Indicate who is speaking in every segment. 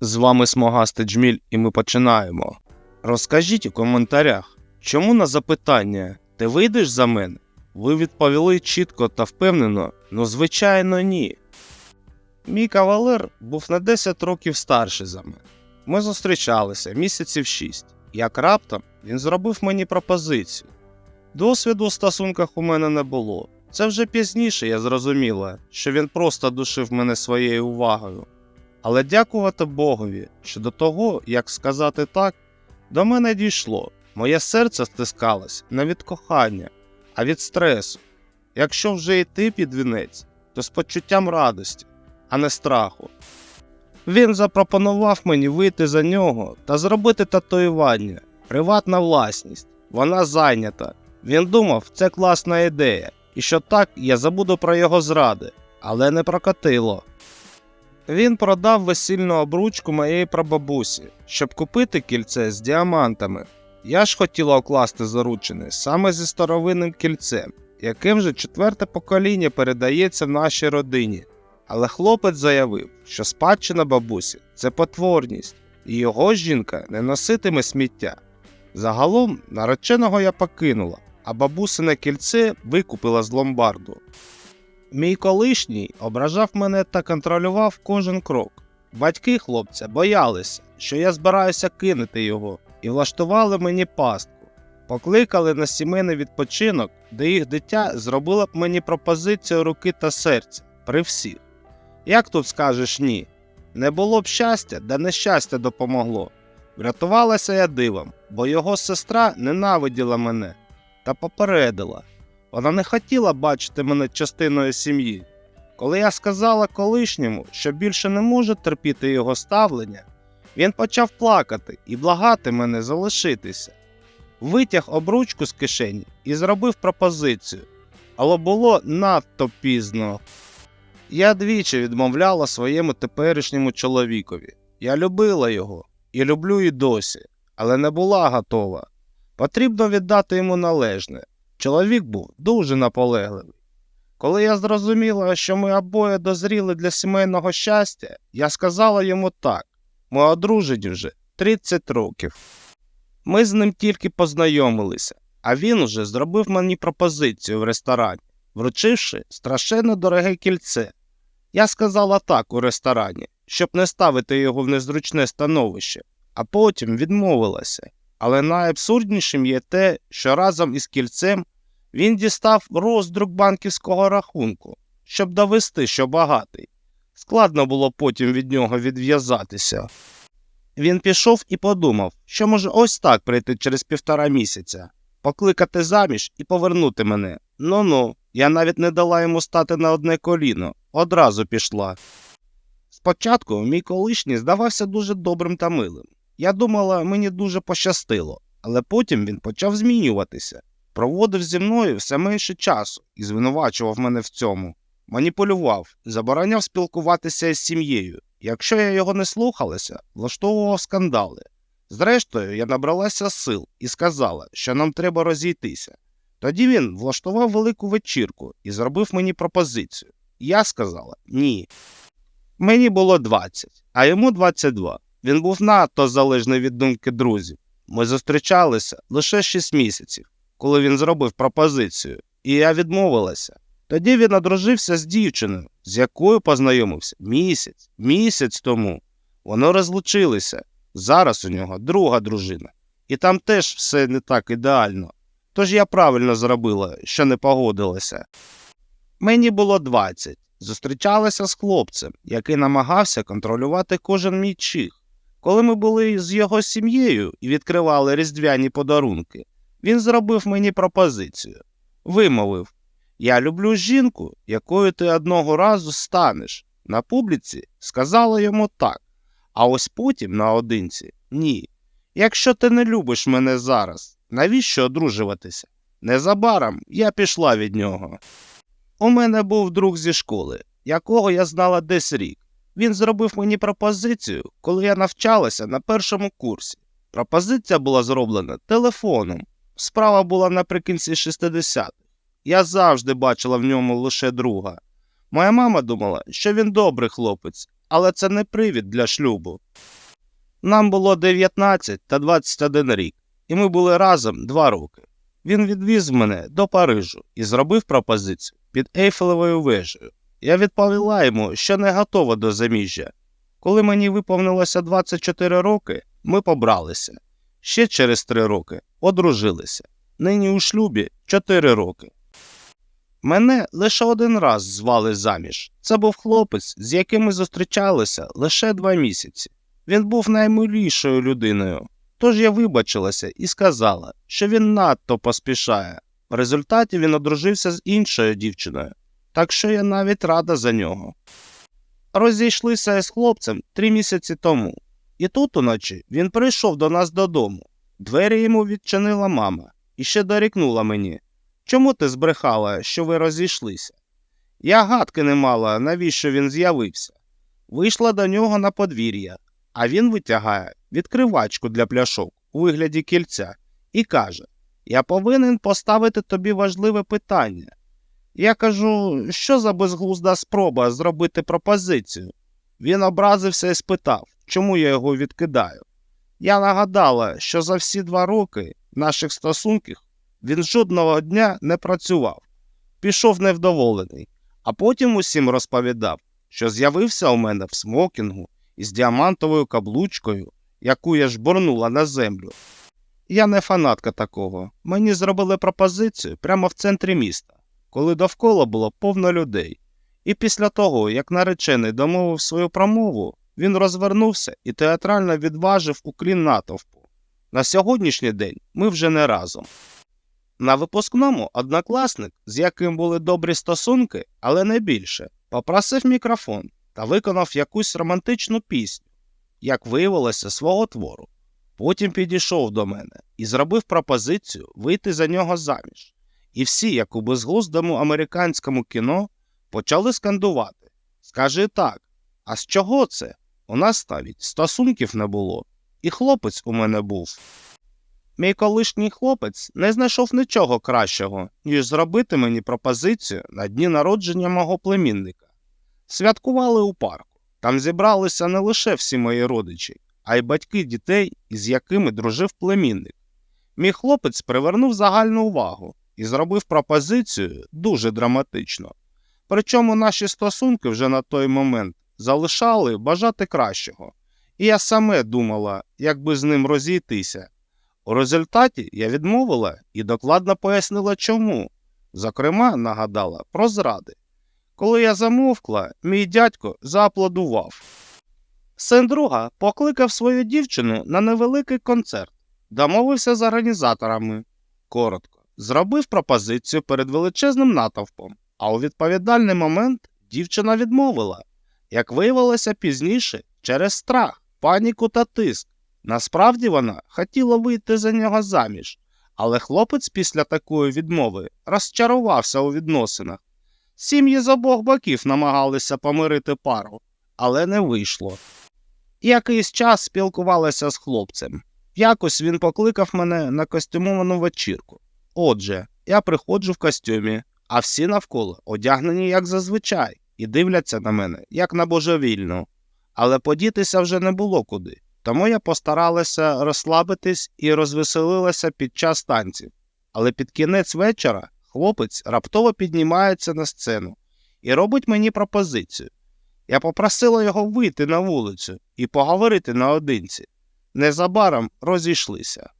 Speaker 1: З вами Смогастий Джміль, і ми починаємо. Розкажіть у коментарях, чому на запитання ти вийдеш за мене? Ви відповіли чітко та впевнено, ну звичайно, ні. Мій кавалер був на 10 років старший за мене. Ми зустрічалися місяців 6. Як раптом він зробив мені пропозицію. Досвіду у стосунках у мене не було. Це вже пізніше я зрозуміла, що він просто душив мене своєю увагою. Але дякувати Богові, що до того, як сказати так, до мене дійшло. Моє серце стискалось не від кохання, а від стресу. Якщо вже йти під вінець, то з почуттям радості, а не страху. Він запропонував мені вийти за нього та зробити татуювання, приватна власність. Вона зайнята. Він думав, це класна ідея, і що так я забуду про його зради, але не прокатило. Він продав весільну обручку моєї прабабусі, щоб купити кільце з діамантами. Я ж хотіла окласти заручини саме зі старовинним кільцем, яким же четверте покоління передається в нашій родині. Але хлопець заявив, що спадщина бабусі це потворність, і його жінка не носитиме сміття. Загалом нареченого я покинула, а бабусине кільце викупила з ломбарду. Мій колишній ображав мене та контролював кожен крок. Батьки хлопця боялися, що я збираюся кинути його, і влаштували мені пастку. Покликали на сімейний відпочинок, де їх дитя зробило б мені пропозицію руки та серця при всіх. Як тут скажеш ні? Не було б щастя, де нещастя допомогло. Врятувалася я дивом, бо його сестра ненавиділа мене та попередила. Вона не хотіла бачити мене частиною сім'ї. Коли я сказала колишньому, що більше не можу терпіти його ставлення, він почав плакати і благати мене залишитися. Витяг обручку з кишені і зробив пропозицію, але було надто пізно. Я двічі відмовляла своєму теперішньому чоловікові. Я любила його і люблю і досі, але не була готова. Потрібно віддати йому належне. Чоловік був дуже наполегливий. Коли я зрозуміла, що ми обоє дозріли для сімейного щастя, я сказала йому так: ми одружені вже 30 років. Ми з ним тільки познайомилися, а він уже зробив мені пропозицію в ресторані, вручивши страшенно дороге кільце. Я сказала так у ресторані, щоб не ставити його в незручне становище, а потім відмовилася. Але найабсурднішим є те, що разом із кільцем він дістав роздрук банківського рахунку, щоб довести, що багатий. Складно було потім від нього відв'язатися. Він пішов і подумав, що може ось так прийти через півтора місяця, покликати заміж і повернути мене. Ну ну, я навіть не дала йому стати на одне коліно, одразу пішла. Спочатку мій колишній здавався дуже добрим та милим. Я думала, мені дуже пощастило, але потім він почав змінюватися, проводив зі мною все менше часу і звинувачував мене в цьому. Маніпулював, забороняв спілкуватися із сім'єю. Якщо я його не слухалася, влаштовував скандали. Зрештою, я набралася сил і сказала, що нам треба розійтися. Тоді він влаштував велику вечірку і зробив мені пропозицію. Я сказала ні. Мені було 20, а йому 22. Він був надто залежний від думки друзів. Ми зустрічалися лише 6 місяців, коли він зробив пропозицію, і я відмовилася. Тоді він одружився з дівчиною, з якою познайомився місяць, місяць тому. Вони розлучилися. Зараз у нього друга дружина. І там теж все не так ідеально. Тож я правильно зробила, що не погодилася. Мені було 20. Зустрічалася з хлопцем, який намагався контролювати кожен мій чих. Коли ми були з його сім'єю і відкривали різдвяні подарунки, він зробив мені пропозицію. Вимовив Я люблю жінку, якою ти одного разу станеш. На публіці сказала йому так, а ось потім наодинці ні. Якщо ти не любиш мене зараз, навіщо одружуватися? Незабаром я пішла від нього. У мене був друг зі школи, якого я знала десь рік. Він зробив мені пропозицію, коли я навчалася на першому курсі. Пропозиція була зроблена телефоном. Справа була наприкінці 60-х. Я завжди бачила в ньому лише друга. Моя мама думала, що він добрий хлопець, але це не привід для шлюбу. Нам було 19 та 21 рік, і ми були разом 2 роки. Він відвіз мене до Парижу і зробив пропозицію під Ейфелевою вежею. Я відповіла йому, що не готова до заміжжя. Коли мені виповнилося 24 роки, ми побралися. Ще через 3 роки одружилися. Нині у шлюбі 4 роки. Мене лише один раз звали заміж. Це був хлопець, з яким ми зустрічалися лише два місяці. Він був наймилішою людиною. Тож я вибачилася і сказала, що він надто поспішає. В результаті він одружився з іншою дівчиною, так що я навіть рада за нього. Розійшлися з хлопцем три місяці тому, і тут уночі він прийшов до нас додому. Двері йому відчинила мама і ще дорікнула мені. Чому ти збрехала, що ви розійшлися? Я гадки не мала, навіщо він з'явився. Вийшла до нього на подвір'я, а він витягає відкривачку для пляшок у вигляді кільця і каже: Я повинен поставити тобі важливе питання. Я кажу, що за безглузда спроба зробити пропозицію. Він образився і спитав, чому я його відкидаю. Я нагадала, що за всі два роки наших стосунків він жодного дня не працював, пішов невдоволений, а потім усім розповідав, що з'явився у мене в смокінгу із діамантовою каблучкою, яку я жбурнула на землю. Я не фанатка такого. Мені зробили пропозицію прямо в центрі міста, коли довкола було повно людей. І після того, як наречений домовив свою промову, він розвернувся і театрально відважив уклін натовпу. На сьогоднішній день ми вже не разом. На випускному однокласник, з яким були добрі стосунки, але не більше, попросив мікрофон та виконав якусь романтичну пісню, як виявилося свого твору. Потім підійшов до мене і зробив пропозицію вийти за нього заміж. І всі, як у безглуздому американському кіно, почали скандувати Скажи так, а з чого це? У нас навіть стосунків не було, і хлопець у мене був. Мій колишній хлопець не знайшов нічого кращого, ніж зробити мені пропозицію на дні народження мого племінника. Святкували у парку. Там зібралися не лише всі мої родичі, а й батьки дітей, із якими дружив племінник. Мій хлопець привернув загальну увагу і зробив пропозицію дуже драматично. Причому наші стосунки вже на той момент залишали бажати кращого, і я саме думала, як би з ним розійтися. У результаті я відмовила і докладно пояснила, чому. Зокрема, нагадала про зради. Коли я замовкла, мій дядько зааплодував. Син друга покликав свою дівчину на невеликий концерт, домовився з організаторами. Коротко, зробив пропозицію перед величезним натовпом, а у відповідальний момент дівчина відмовила. Як виявилося пізніше, через страх, паніку та тиск. Насправді вона хотіла вийти за нього заміж, але хлопець після такої відмови розчарувався у відносинах. Сім'ї з обох боків намагалися помирити пару, але не вийшло. Якийсь час спілкувалася з хлопцем. Якось він покликав мене на костюмовану вечірку. Отже, я приходжу в костюмі, а всі навколо одягнені як зазвичай, і дивляться на мене, як на божевільну. Але подітися вже не було куди. Тому я постаралася розслабитись і розвеселилася під час танців. Але під кінець вечора хлопець раптово піднімається на сцену і робить мені пропозицію. Я попросила його вийти на вулицю і поговорити наодинці. Незабаром розійшлися.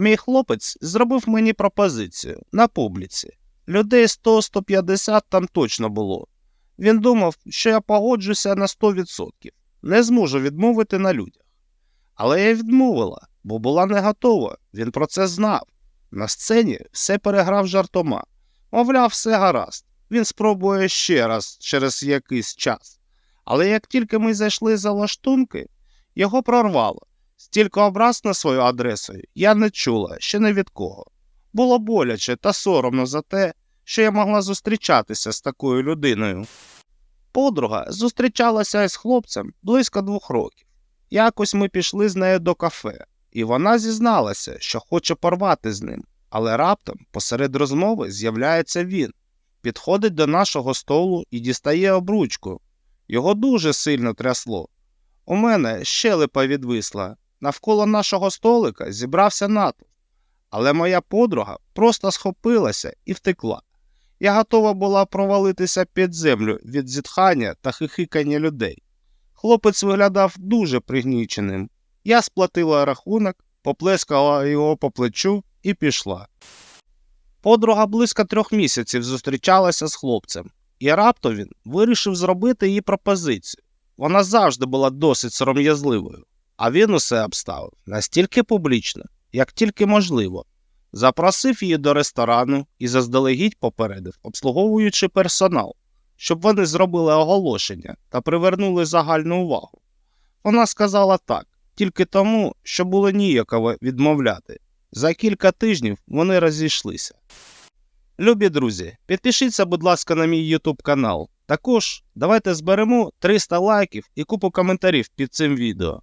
Speaker 1: Мій хлопець зробив мені пропозицію на публіці. Людей 100-150 там точно було. Він думав, що я погоджуся на 100%, не зможу відмовити на людях. Але я відмовила, бо була не готова, він про це знав. На сцені все переграв жартома. Мовляв, все гаразд. Він спробує ще раз через якийсь час. Але як тільки ми зайшли за лаштунки, його прорвало. Стільки образ на свою адресу я не чула ще не від кого. Було боляче та соромно за те, що я могла зустрічатися з такою людиною. Подруга зустрічалася із хлопцем близько двох років. Якось ми пішли з нею до кафе, і вона зізналася, що хоче порвати з ним, але раптом посеред розмови з'являється він, підходить до нашого столу і дістає обручку. Його дуже сильно трясло. У мене щелепа відвисла. Навколо нашого столика зібрався натовп. Але моя подруга просто схопилася і втекла. Я готова була провалитися під землю від зітхання та хихикання людей. Хлопець виглядав дуже пригніченим. Я сплатила рахунок, поплескала його по плечу і пішла. Подруга близько трьох місяців зустрічалася з хлопцем, і раптом він вирішив зробити їй пропозицію. Вона завжди була досить сором'язливою, а він усе обставив настільки публічно, як тільки можливо. Запросив її до ресторану і заздалегідь попередив обслуговуючий персонал, щоб вони зробили оголошення та привернули загальну увагу. Вона сказала так, тільки тому, що було ніяково відмовляти. За кілька тижнів вони розійшлися. Любі друзі, підпишіться, будь ласка, на мій YouTube канал. Також давайте зберемо 300 лайків і купу коментарів під цим відео.